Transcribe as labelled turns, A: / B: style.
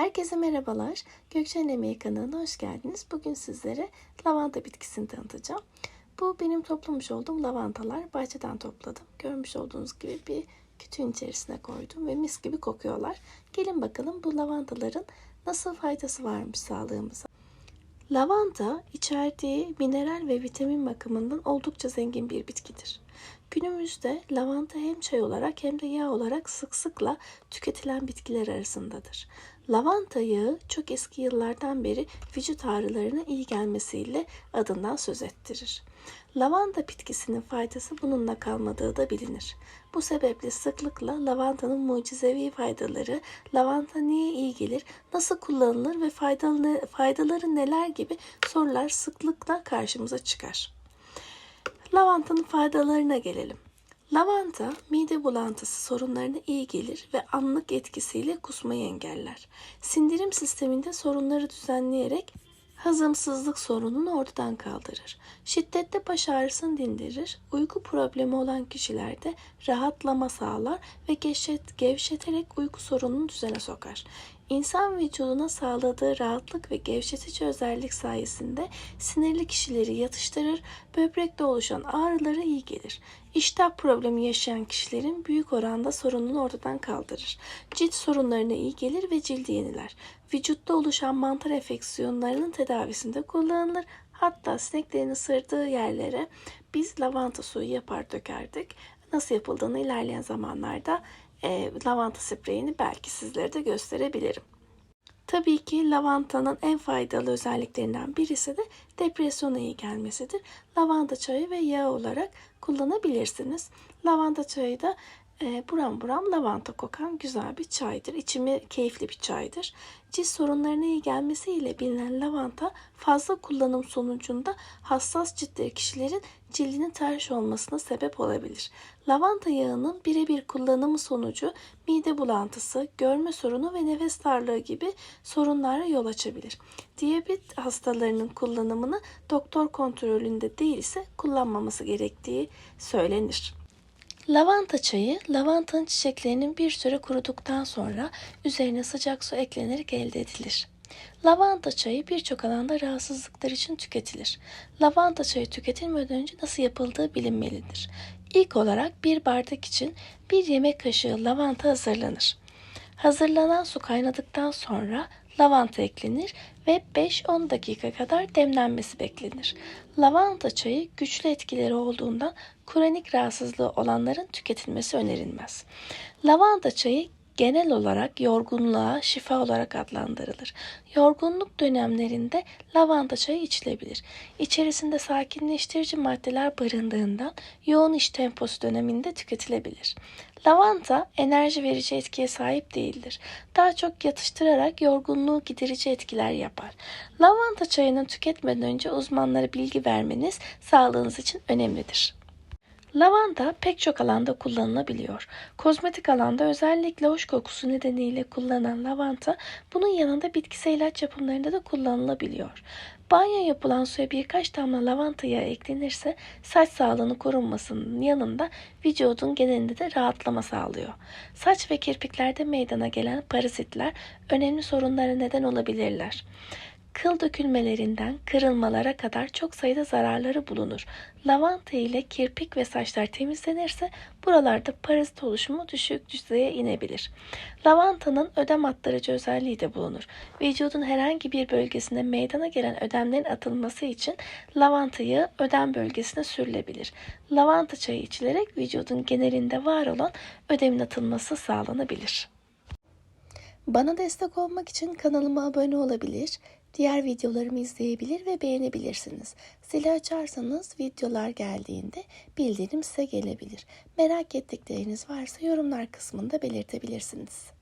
A: Herkese merhabalar. Gökçen Emeği kanalına hoş geldiniz. Bugün sizlere lavanta bitkisini tanıtacağım. Bu benim toplamış olduğum lavantalar. Bahçeden topladım. Görmüş olduğunuz gibi bir kütüğün içerisine koydum ve mis gibi kokuyorlar. Gelin bakalım bu lavantaların nasıl faydası varmış sağlığımıza. Lavanta içerdiği mineral ve vitamin bakımından oldukça zengin bir bitkidir. Günümüzde lavanta hem çay olarak hem de yağ olarak sık sıkla tüketilen bitkiler arasındadır. Lavanta yağı çok eski yıllardan beri vücut ağrılarına iyi gelmesiyle adından söz ettirir. Lavanta bitkisinin faydası bununla kalmadığı da bilinir. Bu sebeple sıklıkla lavantanın mucizevi faydaları, lavanta niye iyi gelir, nasıl kullanılır ve faydalı, faydaları neler gibi sorular sıklıkla karşımıza çıkar. Lavantanın faydalarına gelelim. Lavanta mide bulantısı sorunlarına iyi gelir ve anlık etkisiyle kusmayı engeller. Sindirim sisteminde sorunları düzenleyerek hazımsızlık sorununu ortadan kaldırır. Şiddetli baş ağrısını dindirir. Uyku problemi olan kişilerde rahatlama sağlar ve gevşet, gevşeterek uyku sorununu düzene sokar. İnsan vücuduna sağladığı rahatlık ve gevşetici özellik sayesinde sinirli kişileri yatıştırır, böbrekte oluşan ağrılara iyi gelir. İştah problemi yaşayan kişilerin büyük oranda sorununu ortadan kaldırır. Cilt sorunlarına iyi gelir ve cildi yeniler. Vücutta oluşan mantar enfeksiyonlarının tedavisinde kullanılır. Hatta sineklerin ısırdığı yerlere biz lavanta suyu yapar dökerdik. Nasıl yapıldığını ilerleyen zamanlarda e, lavanta spreyini belki sizlere de gösterebilirim. Tabii ki lavantanın en faydalı özelliklerinden birisi de depresyona iyi gelmesidir. Lavanta çayı ve yağ olarak kullanabilirsiniz. Lavanta çayı da e, buram buram lavanta kokan güzel bir çaydır. İçimi keyifli bir çaydır. Cilt sorunlarına iyi gelmesiyle bilinen lavanta fazla kullanım sonucunda hassas ciltli kişilerin cildinin terş olmasına sebep olabilir. Lavanta yağının birebir kullanımı sonucu mide bulantısı, görme sorunu ve nefes darlığı gibi sorunlara yol açabilir. Diyabet hastalarının kullanımını doktor kontrolünde değilse kullanmaması gerektiği söylenir. Lavanta çayı, lavantanın çiçeklerinin bir süre kuruduktan sonra üzerine sıcak su eklenerek elde edilir. Lavanta çayı birçok alanda rahatsızlıklar için tüketilir. Lavanta çayı tüketilmeden önce nasıl yapıldığı bilinmelidir. İlk olarak bir bardak için bir yemek kaşığı lavanta hazırlanır. Hazırlanan su kaynadıktan sonra lavanta eklenir ve 5-10 dakika kadar demlenmesi beklenir. Lavanta çayı güçlü etkileri olduğundan kronik rahatsızlığı olanların tüketilmesi önerilmez. Lavanta çayı genel olarak yorgunluğa şifa olarak adlandırılır. Yorgunluk dönemlerinde lavanta çayı içilebilir. İçerisinde sakinleştirici maddeler barındığından yoğun iş temposu döneminde tüketilebilir. Lavanta enerji verici etkiye sahip değildir. Daha çok yatıştırarak yorgunluğu giderici etkiler yapar. Lavanta çayını tüketmeden önce uzmanlara bilgi vermeniz sağlığınız için önemlidir. Lavanta pek çok alanda kullanılabiliyor. Kozmetik alanda özellikle hoş kokusu nedeniyle kullanılan lavanta bunun yanında bitkisel ilaç yapımlarında da kullanılabiliyor. Banyo yapılan suya birkaç damla lavanta yağı eklenirse saç sağlığını korunmasının yanında vücudun genelinde de rahatlama sağlıyor. Saç ve kirpiklerde meydana gelen parazitler önemli sorunlara neden olabilirler. Kıl dökülmelerinden kırılmalara kadar çok sayıda zararları bulunur. Lavanta ile kirpik ve saçlar temizlenirse buralarda parazit oluşumu düşük düzeye inebilir. Lavantanın ödem attırıcı özelliği de bulunur. Vücudun herhangi bir bölgesinde meydana gelen ödemlerin atılması için lavantayı ödem bölgesine sürülebilir. Lavanta çayı içilerek vücudun genelinde var olan ödemin atılması sağlanabilir. Bana destek olmak için kanalıma abone olabilir, diğer videolarımı izleyebilir ve beğenebilirsiniz. Zili açarsanız videolar geldiğinde bildirim size gelebilir. Merak ettikleriniz varsa yorumlar kısmında belirtebilirsiniz.